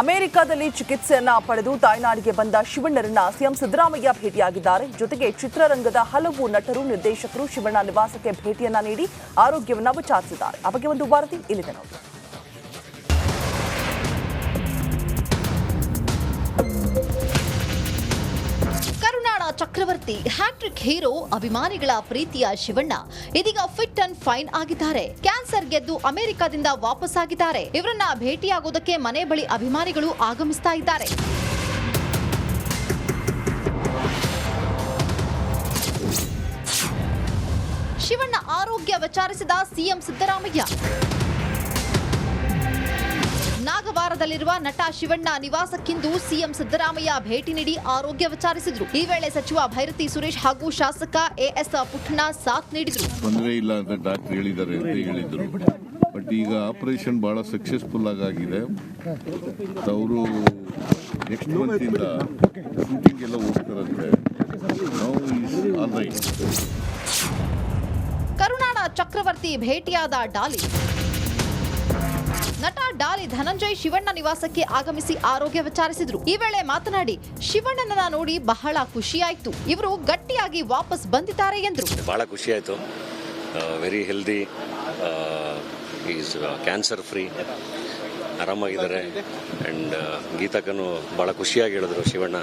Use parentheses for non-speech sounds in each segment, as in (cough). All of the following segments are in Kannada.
ಅಮೆರಿಕದಲ್ಲಿ ಚಿಕಿತ್ಸೆಯನ್ನ ಪಡೆದು ತಾಯ್ನಾಡಿಗೆ ಬಂದ ಶಿವಣ್ಣರನ್ನ ಸಿಎಂ ಸಿದ್ದರಾಮಯ್ಯ ಭೇಟಿಯಾಗಿದ್ದಾರೆ. ಜೊತೆಗೆ ಚಿತ್ರರಂಗದ ಹಲವು ನಟರು, ನಿರ್ದೇಶಕರು ಶಿವಣ್ಣ ನಿವಾಸಕ್ಕೆ ಭೇಟಿಯನ್ನ ನೀಡಿ ಆರೋಗ್ಯವನ್ನ ವಿಚಾರಿಸಿದ್ದಾರೆ. ಆ ಬಗ್ಗೆ ಒಂದು ವರದಿ ಇಲ್ಲಿದೆ ನೋಡಿ ಚಕ್ರವರ್ತಿ, ಹ್ಯಾಟ್ರಿಕ್ ಹೀರೋ, ಅಭಿಮಾನಿಗಳ ಪ್ರೀತಿಯ ಶಿವಣ್ಣ. ಇದೀಗ ಫಿಟ್ ಅಂಡ್ ಫೈನ್ ಆಗಿದ್ದಾರೆ. ಕ್ಯಾನ್ಸರ್ ಗೆದ್ದು ಅಮೆರಿಕದಿಂದ ವಾಪಸ್ ಆಗಿದ್ದಾರೆ ಇವರನ್ನ ಭೇಟಿಯಾಗೋದಕ್ಕೆ ಮನೆ ಬಳಿ ಅಭಿಮಾನಿಗಳು ಆಗಮಿಸ್ತಾ ಇದ್ದಾರೆ. ಶಿವಣ್ಣ ಆರೋಗ್ಯ ವಿಚಾರಿಸಿದ ಸಿಎಂ ಸಿದ್ದರಾಮಯ್ಯ. ನಾಗವಾರದಲ್ಲಿರುವ ನಟ ಶಿವಣ್ಣ ನಿವಾಸಕ್ಕಿಂದು ಸಿಎಂ ಸಿದ್ದರಾಮಯ್ಯ ಭೇಟಿ ನೀಡಿ ಆರೋಗ್ಯ ವಿಚಾರಿಸಿದ್ರು. ಈ ವೇಳೆ ಸಚಿವ ಭೈರತಿ ಸುರೇಶ್ ಹಾಗೂ ಶಾಸಕ ಎಎಸ್ ಪುಟ್ಟಣ ಸಾಥ್ ನೀಡಿದ್ರು. ತೊಂದರೆ ಇಲ್ಲ ಅಂತ ಡಾಕ್ಟರ್ ಹೇಳಿದ್ದಾರೆ ಅಂತ ಹೇಳಿದ್ರು. ಬಟ್ ಈಗ ಆಪರೇಷನ್ ಬಹಳ ಸಕ್ಸಸ್ಫುಲ್ ಆಗಿದೆ ಅವರು ನೆಕ್ಸ್ಟ್ ಮಂತಿಂದ ಶೂಟಿಂಗ್ ಎಲ್ಲ ಹೋಗ್ತಾರಂತೆ. ನಾವು ಕರುನಾಡ ಚಕ್ರವರ್ತಿ ಭೇಟಿಯಾದ ಡಾಲಿ. ನಟ ಡಾಲಿ ಧನಂಜಯ್ ಶಿವಣ್ಣ ನಿವಾಸಕ್ಕೆ ಆಗಮಿಸಿ ಆರೋಗ್ಯ ವಿಚಾರಿಸಿದ್ರು. ಈ ವೇಳೆ ಮಾತನಾಡಿ ಶಿವಣ್ಣನ ನೋಡಿ ಬಹಳ ಖುಷಿಯಾಯ್ತು. ಇವರು ಗಟ್ಟಿಯಾಗಿ ವಾಪಸ್ ಬಂದಿದ್ದಾರೆ ಎಂದರು. ಬಹಳ ಖುಷಿ ಆಯಿತು very healthy is cancer free ಆರಾಮಾಗಿದ್ದಾರೆ. And ಗೀತಾಕನು ಭಾಳ ಖುಷಿಯಾಗಿ ಹೇಳಿದ್ರು ಶಿವಣ್ಣ.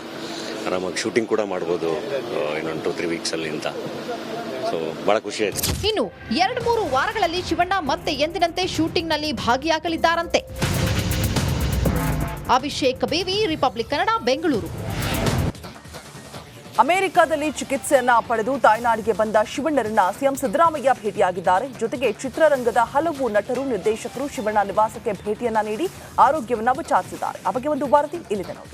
ಆರಾಮಾಗಿ ಶೂಟಿಂಗ್ ಕೂಡ ಮಾಡ್ಬೋದು ಇನ್ನೊಂದು ಟು ತ್ರೀ ವೀಕ್ಸಲ್ಲಿ ಅಂತ. ಸೊ ಭಾಳ ಖುಷಿ ಆಯ್ತು. ಇನ್ನು ಎರಡು ಮೂರು ವಾರಗಳಲ್ಲಿ ಶಿವಣ್ಣ ಮತ್ತೆ ಎಂದಿನಂತೆ ಶೂಟಿಂಗ್ನಲ್ಲಿ ಭಾಗಿಯಾಗಲಿದ್ದಾರಂತೆ. ಅಭಿಷೇಕ್ ಬೇವಿ ರಿಪಬ್ಲಿಕ್ ಕನ್ನಡ ಬೆಂಗಳೂರು. ಅಮೆರಿಕದಲ್ಲಿ ಚಿಕಿತ್ಸೆಯನ್ನ ಪಡೆದು ತಾಯ್ನಾಡಿಗೆ ಬಂದ ಶಿವಣ್ಣರನ್ನ ಸಿಎಂ ಸಿದ್ದರಾಮಯ್ಯ ಭೇಟಿಯಾಗಿದ್ದಾರೆ. ಜೊತೆಗೆ ಚಿತ್ರರಂಗದ ಹಲವು ನಟರು ನಿರ್ದೇಶಕರು ಶಿವಣ್ಣ ನಿವಾಸಕ್ಕೆ ಭೇಟಿಯನ್ನ ನೀಡಿ ಆರೋಗ್ಯವನ್ನ ವಿಚಾರಿಸಿದ್ದಾರೆ. ಆ ಬಗ್ಗೆ ಒಂದು ವರದಿ ಇಲ್ಲಿದೆ ನೋಡಿ.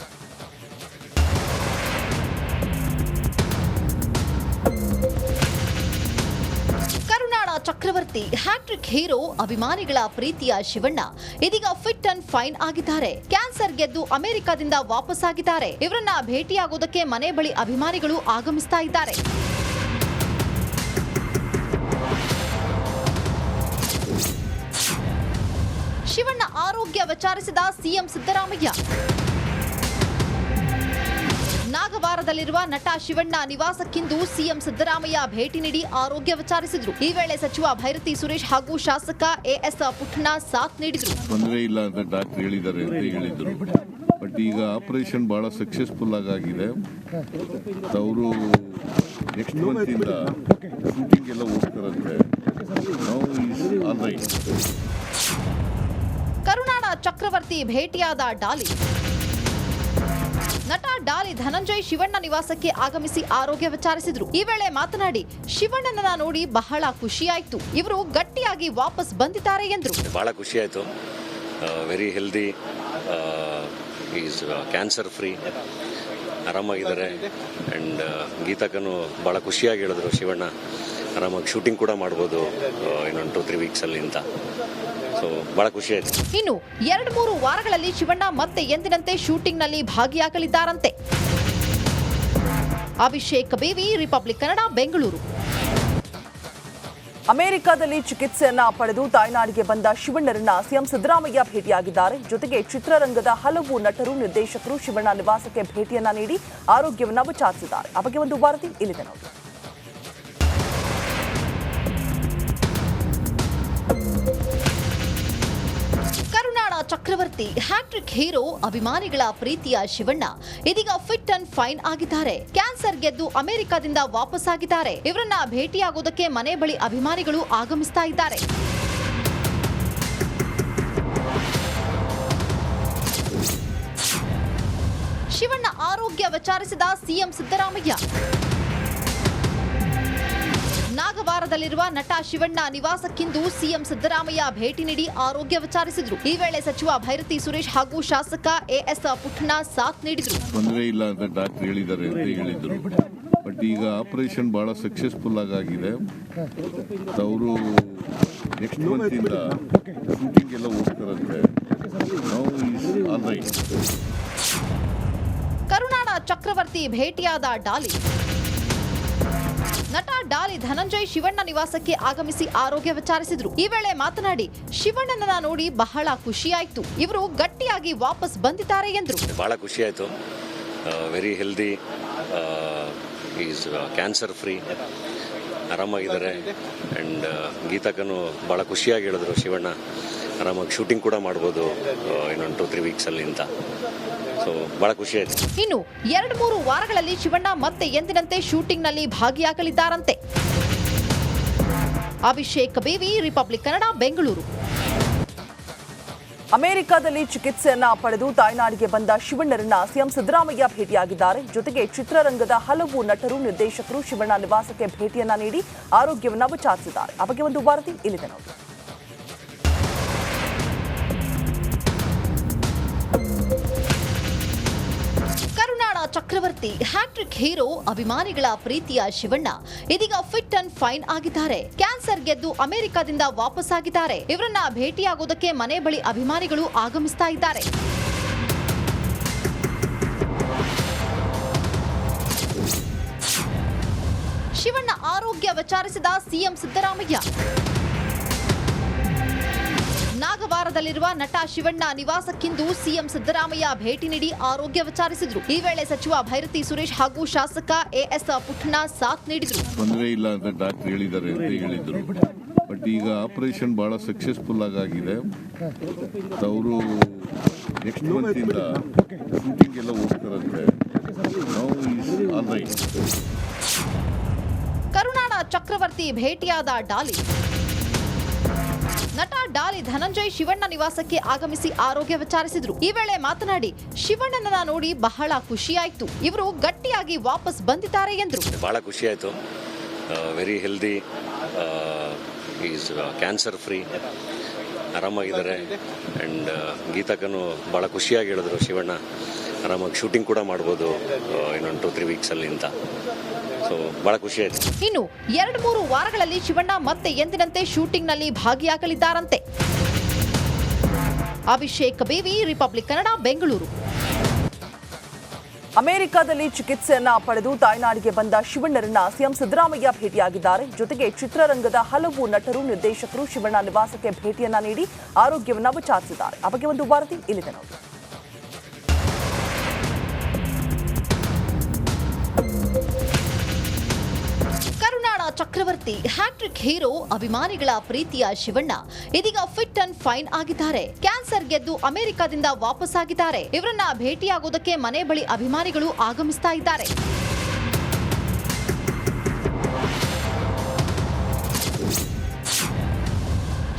ಚಕ್ರವರ್ತಿ ಹ್ಯಾಟ್ರಿಕ್ ಹೀರೋ ಅಭಿಮಾನಿಗಳ ಪ್ರೀತಿಯ ಶಿವಣ್ಣ ಇದೀಗ ಫಿಟ್ ಅಂಡ್ ಫೈನ್ ಆಗಿದ್ದಾರೆ. ಕ್ಯಾನ್ಸರ್ ಗೆದ್ದು ಅಮೆರಿಕದಿಂದ ವಾಪಸ್ ಆಗಿದ್ದಾರೆ ಇವರನ್ನ ಭೇಟಿಯಾಗೋದಕ್ಕೆ ಮನೆ ಬಳಿ ಅಭಿಮಾನಿಗಳು ಆಗಮಿಸ್ತಾ ಇದ್ದಾರೆ. ಶಿವಣ್ಣ ಆರೋಗ್ಯ ವಿಚಾರಿಸಿದ ಸಿಎಂ ಸಿದ್ದರಾಮಯ್ಯ. ನಾಗವಾರದಲ್ಲಿರುವ ನಟ ಶಿವಣ್ಣ ನಿವಾಸಕ್ಕಿಂದು ಸಿಎಂ ಸಿದ್ದರಾಮಯ್ಯ ಭೇಟಿ ನೀಡಿ ಆರೋಗ್ಯ ವಿಚಾರಿಸಿದ್ರು. ಈ ವೇಳೆ ಸಚಿವ ಭೈರತಿ ಸುರೇಶ್ ಹಾಗೂ ಶಾಸಕ ಎಎಸ್ ಪುಟ್ಟಣ ಸಾಥ್ ನೀಡಿದ್ರು. ತೊಂದರೆ ಇಲ್ಲ ಅಂತ ಡಾಕ್ಟರ್ ಹೇಳಿದ್ದಾರೆ ಅಂತ ಹೇಳಿದ್ರು. ಬಟ್ ಈಗ ಆಪರೇಷನ್ ಬಹಳ ಸಕ್ಸಸ್ಫುಲ್ ಆಗಿದೆ ಅವರು ನೆಕ್ಸ್ಟ್ ಮಂತಿಂದ ಶೂಟಿಂಗ್ ಎಲ್ಲ ಹೋಗ್ತಾರಂತೆ. ನಾವು ಕರುನಾಡ ಚಕ್ರವರ್ತಿ ಭೇಟಿಯಾದ ಡಾಲಿ. ನಟ ಡಾಲಿ ಧನಂಜಯ್ ಶಿವಣ್ಣ ನಿವಾಸಕ್ಕೆ ಆಗಮಿಸಿ ಆರೋಗ್ಯ ವಿಚಾರಿಸಿದ್ರು. ಈ ವೇಳೆ ಮಾತನಾಡಿ, ಶಿವಣ್ಣನನ್ನ ನೋಡಿ ಬಹಳ ಖುಷಿಯಾಯ್ತು. ಇವರು ಗಟ್ಟಿಯಾಗಿ ವಾಪಸ್ ಬಂದಿದ್ದಾರೆ ಎಂದ್ರು. (laughs) ಬಹಳ ಖುಷಿ ಆಯಿತು very healthy is cancer free ಆರಾಮಾಗಿದ್ದಾರೆ. And ಗೀತಕ್ಕನು ಭಾಳ ಖುಷಿಯಾಗಿ ಹೇಳಿದ್ರು ಶಿವಣ್ಣ. ಆರಾಮಾಗಿ ಶೂಟಿಂಗ್ ಕೂಡ ಮಾಡ್ಬೋದು ಇನ್ನೊಂದು ಟು ತ್ರೀ ವೀಕ್ಸಲ್ಲಿ ಅಂತ. ಸೊ ಬಹಳ ಖುಷಿ ಆಯ್ತು. ಇನ್ನು ಎರಡು ಮೂರು ವಾರಗಳಲ್ಲಿ ಶಿವಣ್ಣ ಮತ್ತೆ ಎಂದಿನಂತೆ ಶೂಟಿಂಗ್ನಲ್ಲಿ ಭಾಗಿಯಾಗಲಿದ್ದಾರಂತೆ. ಅಭಿಷೇಕ್ ಬೇವಿ ರಿಪಬ್ಲಿಕ್ ಕನ್ನಡ ಬೆಂಗಳೂರು ಅಮೆರಿಕದಲ್ಲಿ ಚಿಕಿತ್ಸೆಯನ್ನ ಪಡೆದು ತಾಯ್ನಾಡಿಗೆ ಬಂದ ಶಿವಣ್ಣರನ್ನ ಸಿಎಂ ಸಿದ್ದರಾಮಯ್ಯ ಭೇಟಿಯಾಗಿದ್ದಾರೆ. ಜೊತೆಗೆ ಚಿತ್ರರಂಗದ ಹಲವು ನಟರು ನಿರ್ದೇಶಕರು ಶಿವಣ್ಣ ನಿವಾಸಕ್ಕೆ ಭೇಟಿಯನ್ನ ನೀಡಿ ಆರೋಗ್ಯವನ್ನ ವಿಚಾರಿಸಿದ್ದಾರೆ. ಆ ಬಗ್ಗೆ ಒಂದು ವರದಿ ಇಲ್ಲಿದೆ ನೋಡಿ ಚಕ್ರವರ್ತಿ, ಹ್ಯಾಟ್ರಿಕ್ ಹೀರೋ ಅಭಿಮಾನಿಗಳ ಪ್ರೀತಿಯ ಶಿವಣ್ಣ ಇದೀಗ ಫಿಟ್ ಅಂಡ್ ಫೈನ್ ಆಗಿದ್ದಾರೆ. ಕ್ಯಾನ್ಸರ್ ಗೆದ್ದು ಅಮೆರಿಕದಿಂದ ವಾಪಸ್ ಆಗಿದ್ದಾರೆ ಇವರನ್ನ ಭೇಟಿಯಾಗೋದಕ್ಕೆ ಮನೆ ಬಳಿ ಅಭಿಮಾನಿಗಳು ಆಗಮಿಸ್ತಾ ಇದ್ದಾರೆ. ಶಿವಣ್ಣ ಆರೋಗ್ಯ ವಿಚಾರಿಸಿದ ಸಿಎಂ ಸಿದ್ದರಾಮಯ್ಯ. ನಾಗವಾರದಲ್ಲಿರುವ ನಟ ಶಿವಣ್ಣ ನಿವಾಸಕ್ಕಿಂದು ಸಿಎಂ ಸಿದ್ದರಾಮಯ್ಯ ಭೇಟಿ ನೀಡಿ ಆರೋಗ್ಯ ವಿಚಾರಿಸಿದ್ರು. ಈ ವೇಳೆ ಸಚಿವ ಭೈರತಿ ಸುರೇಶ್ ಹಾಗೂ ಶಾಸಕ ಎಎಸ್ ಪುಟ್ಟಣ ಸಾಥ್ ನೀಡಿದ್ರು. ತೊಂದರೆ ಇಲ್ಲ ಅಂತ ಡಾಕ್ಟರ್ ಹೇಳಿದ್ದಾರೆ ಅಂತ ಹೇಳಿದ್ರು. ಬಟ್ ಈಗ ಆಪರೇಷನ್ ಬಹಳ ಸಕ್ಸಸ್ಫುಲ್ ಆಗಿದೆ ಅವರು ನೆಕ್ಸ್ಟ್ ಮಂತಿಂದ ಶೂಟಿಂಗ್ ಎಲ್ಲ ಹೋಗ್ತಾರಂತೆ. ನಾವು ಕರುನಾಡ ಚಕ್ರವರ್ತಿ ಭೇಟಿಯಾದ ಡಾಲಿ. ನಟ ಡಾಲಿ ಧನಂಜಯ್ ಶಿವಣ್ಣ ನಿವಾಸಕ್ಕೆ ಆಗಮಿಸಿ ಆರೋಗ್ಯ ವಿಚಾರಿಸಿದ್ರು. ಈ ವೇಳೆ ಮಾತನಾಡಿ, ಶಿವಣ್ಣನನ್ನ ನೋಡಿ ಬಹಳ ಖುಷಿಯಾಯ್ತು. ಇವರು ಗಟ್ಟಿಯಾಗಿ ವಾಪಸ್ ಬಂದಿದ್ದಾರೆ ಎಂದರು. ಬಹಳ ಖುಷಿಯಾಯಿತು. Very healthy is cancer free ಆರಾಮಾಗಿದ್ದಾರೆ. And ಗೀತಕ್ಕನು ಭಾಳ ಖುಷಿಯಾಗಿ ಹೇಳಿದ್ರು ಶಿವಣ್ಣ. ಆರಾಮಾಗಿ ಶೂಟಿಂಗ್ ಕೂಡ ಮಾಡ್ಬೋದು ಇನ್ನೊಂದು ಟು ತ್ರೀ ವೀಕ್ಸಲ್ಲಿ ಅಂತ. ಸೊ ಭಾಳ ಖುಷಿ ಆಯ್ತು. ಇನ್ನು ಎರಡು ಮೂರು ವಾರಗಳಲ್ಲಿ ಶಿವಣ್ಣ ಮತ್ತೆ ಎಂದಿನಂತೆ ಶೂಟಿಂಗ್ನಲ್ಲಿ ಭಾಗಿಯಾಗಲಿದ್ದಾರಂತೆ. ಅಭಿಷೇಕ್ ಬೇವಿ ರಿಪಬ್ಲಿಕ್ ಕನ್ನಡ ಬೆಂಗಳೂರು. ಅಮೆರಿಕದಲ್ಲಿ ಚಿಕಿತ್ಸೆಯನ್ನ ಪಡೆದು ತಾಯ್ನಾಡಿಗೆ ಬಂದ ಶಿವಣ್ಣರನ್ನ ಸಿಎಂ ಸಿದ್ದರಾಮಯ್ಯ ಭೇಟಿಯಾಗಿದ್ದಾರೆ. ಜೊತೆಗೆ ಚಿತ್ರರಂಗದ ಹಲವು ನಟರು ನಿರ್ದೇಶಕರು ಶಿವಣ್ಣ ನಿವಾಸಕ್ಕೆ ಭೇಟಿಯನ್ನ ನೀಡಿ ಆರೋಗ್ಯವನ್ನ ವಿಚಾರಿಸಿದ್ದಾರೆ. ಆ ಬಗ್ಗೆ ಒಂದು ವರದಿ ಇಲ್ಲಿದೆ ನೋಡಿ. ಚಕ್ರವರ್ತಿ, ಹ್ಯಾಟ್ರಿಕ್ ಹೀರೋ, ಅಭಿಮಾನಿಗಳ ಪ್ರೀತಿಯ ಶಿವಣ್ಣ. ಇದೀಗ ಫಿಟ್ ಅಂಡ್ ಫೈನ್ ಆಗಿದ್ದಾರೆ. ಕ್ಯಾನ್ಸರ್ ಗೆದ್ದು ಅಮೆರಿಕದಿಂದ ವಾಪಸ್ ಆಗಿದ್ದಾರೆ ಇವರನ್ನ ಭೇಟಿಯಾಗೋದಕ್ಕೆ ಮನೆ ಬಳಿ ಅಭಿಮಾನಿಗಳು ಆಗಮಿಸ್ತಾ ಇದ್ದಾರೆ. ಶಿವಣ್ಣ ಆರೋಗ್ಯ ವಿಚಾರಿಸಿದ ಸಿಎಂ ಸಿದ್ದರಾಮಯ್ಯ. ನಾಗವಾರದಲ್ಲಿರುವ ನಟ ಶಿವಣ್ಣ ನಿವಾಸಕ್ಕಿಂದು ಸಿಎಂ ಸಿದ್ದರಾಮಯ್ಯ ಭೇಟಿ ನೀಡಿ ಆರೋಗ್ಯ ವಿಚಾರಿಸಿದ್ರು. ಈ ವೇಳೆ ಸಚಿವ ಭೈರತಿ ಸುರೇಶ್ ಹಾಗೂ ಶಾಸಕ ಎಎಸ್ ಪುಟ್ಟಣ ಸಾಥ್ ನೀಡಿದ್ರು. ತೊಂದರೆ ಇಲ್ಲ ಅಂತ ಡಾಕ್ಟರ್ ಹೇಳಿದ್ದಾರೆ ಅಂತ ಹೇಳಿದ್ರು. ಬಟ್ ಈಗ ಆಪರೇಷನ್ ಬಹಳ ಸಕ್ಸಸ್ಫುಲ್ ಆಗಿದೆ ಅವರು ನೆಕ್ಸ್ಟ್ ಮಂತಿಂದ ಶೂಟಿಂಗ್ ಎಲ್ಲ ಹೋಗ್ತಾರಂತೆ. ನಾವು ಆಲ್ ಚಕ್ರವರ್ತಿ ಭೇಟಿಯಾದ ಡಾಲಿ. ನಟ ಡಾಲಿ ಧನಂಜಯ್ ಶಿವಣ್ಣ ನಿವಾಸಕ್ಕೆ ಆಗಮಿಸಿ ಆರೋಗ್ಯ ವಿಚಾರಿಸಿದ್ರು. ಈ ವೇಳೆ ಮಾತನಾಡಿ ಶಿವಣ್ಣನ ನೋಡಿ ಬಹಳ ಖುಷಿಯಾಯ್ತು. ಇವರು ಗಟ್ಟಿಯಾಗಿ ವಾಪಸ್ ಬಂದಿದ್ದಾರೆ ಎಂದ್ರು. ಬಹಳ ಖುಷಿ ಆಯಿತು very healthy is cancer free ಆರಾಮಾಗಿದ್ದಾರೆ. And ಗೀತಕ್ಕನು ಭಾಳ ಖುಷಿಯಾಗಿ ಹೇಳಿದ್ರು ಶಿವಣ್ಣ. ಆರಾಮಾಗಿ ಶೂಟಿಂಗ್ ಕೂಡ ಮಾಡ್ಬೋದು ಇನ್ನೊಂದು ಟು ತ್ರೀ ವೀಕ್ಸಲ್ಲಿ ಅಂತ. ಸೊ ಭಾಳ ಖುಷಿ ಆಯ್ತು. ಇನ್ನು ಎರಡು ಮೂರು ವಾರಗಳಲ್ಲಿ ಶಿವಣ್ಣ ಮತ್ತೆ ಎಂದಿನಂತೆ ಶೂಟಿಂಗ್ನಲ್ಲಿ ಭಾಗಿಯಾಗಲಿದ್ದಾರಂತೆ. ಅಭಿಷೇಕ್ ಬೇವಿ ರಿಪಬ್ಲಿಕ್ ಕನ್ನಡ ಬೆಂಗಳೂರು. ಅಮೆರಿಕದಲ್ಲಿ ಚಿಕಿತ್ಸೆಯನ್ನ ಪಡೆದು ತಾಯ್ನಾಡಿಗೆ ಬಂದ ಶಿವಣ್ಣರನ್ನ ಸಿಎಂ ಸಿದ್ದರಾಮಯ್ಯ ಭೇಟಿಯಾಗಿದ್ದಾರೆ. ಜೊತೆಗೆ ಚಿತ್ರರಂಗದ ಹಲವು ನಟರು ನಿರ್ದೇಶಕರು ಶಿವಣ್ಣ ನಿವಾಸಕ್ಕೆ ಭೇಟಿಯನ್ನ ನೀಡಿ ಆರೋಗ್ಯವನ್ನ ವಿಚಾರಿಸಿದ್ದಾರೆ. ಆ ಬಗ್ಗೆ ಒಂದು ವರದಿ ಇಲ್ಲಿದೆ ನೋಡಿ. ಚಕ್ರವರ್ತಿ, ಹ್ಯಾಟ್ರಿಕ್ ಹೀರೋ, ಅಭಿಮಾನಿಗಳ ಪ್ರೀತಿಯ ಶಿವಣ್ಣ. ಇದೀಗ ಫಿಟ್ ಅಂಡ್ ಫೈನ್ ಆಗಿದ್ದಾರೆ. ಕ್ಯಾನ್ಸರ್ ಗೆದ್ದು ಅಮೆರಿಕದಿಂದ ವಾಪಸ್ ಆಗಿದ್ದಾರೆ ಇವರನ್ನ ಭೇಟಿಯಾಗೋದಕ್ಕೆ ಮನೆ ಬಳಿ ಅಭಿಮಾನಿಗಳು ಆಗಮಿಸ್ತಾ ಇದ್ದಾರೆ.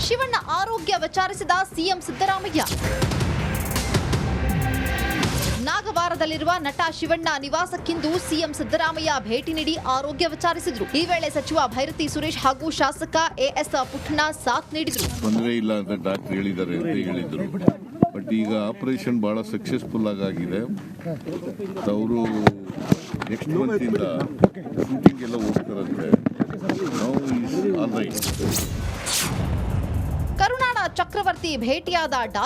ಶಿವಣ್ಣ ಆರೋಗ್ಯ ವಿಚಾರಿಸಿದ ಸಿಎಂ ಸಿದ್ದರಾಮಯ್ಯ. ನಾಗವಾರದಲ್ಲಿರುವ ನಟ ಶಿವಣ್ಣ ನಿವಾಸಕ್ಕಿಂದು ಸಿಎಂ ಸಿದ್ದರಾಮಯ್ಯ ಭೇಟಿ ನೀಡಿ ಆರೋಗ್ಯ ವಿಚಾರಿಸಿದ್ರು. ಈ ವೇಳೆ ಸಚಿವ ಭೈರತಿ ಸುರೇಶ್ ಹಾಗೂ ಶಾಸಕ ಎಎಸ್ ಪುಟ್ಟಣ ಸಾಥ್ ನೀಡಿದ್ರು. ತೊಂದರೆ ಇಲ್ಲ ಅಂತ ಡಾಕ್ಟರ್ ಹೇಳಿದ್ದಾರೆ ಅಂತ ಹೇಳಿದ್ರು. ಬಟ್ ಈಗ ಆಪರೇಷನ್ ಬಹಳ ಸಕ್ಸಸ್ಫುಲ್ ಆಗಿದೆ ಅವರು ನೆಕ್ಸ್ಟ್ ಮಂತಿಂದ ಶೂಟಿಂಗ್ ಎಲ್ಲ ಹೋಗ್ತಾರಂತೆ. ನಾವು ಕರುನಾಡ ಚಕ್ರವರ್ತಿ ಭೇಟಿಯಾದ ಡಾ.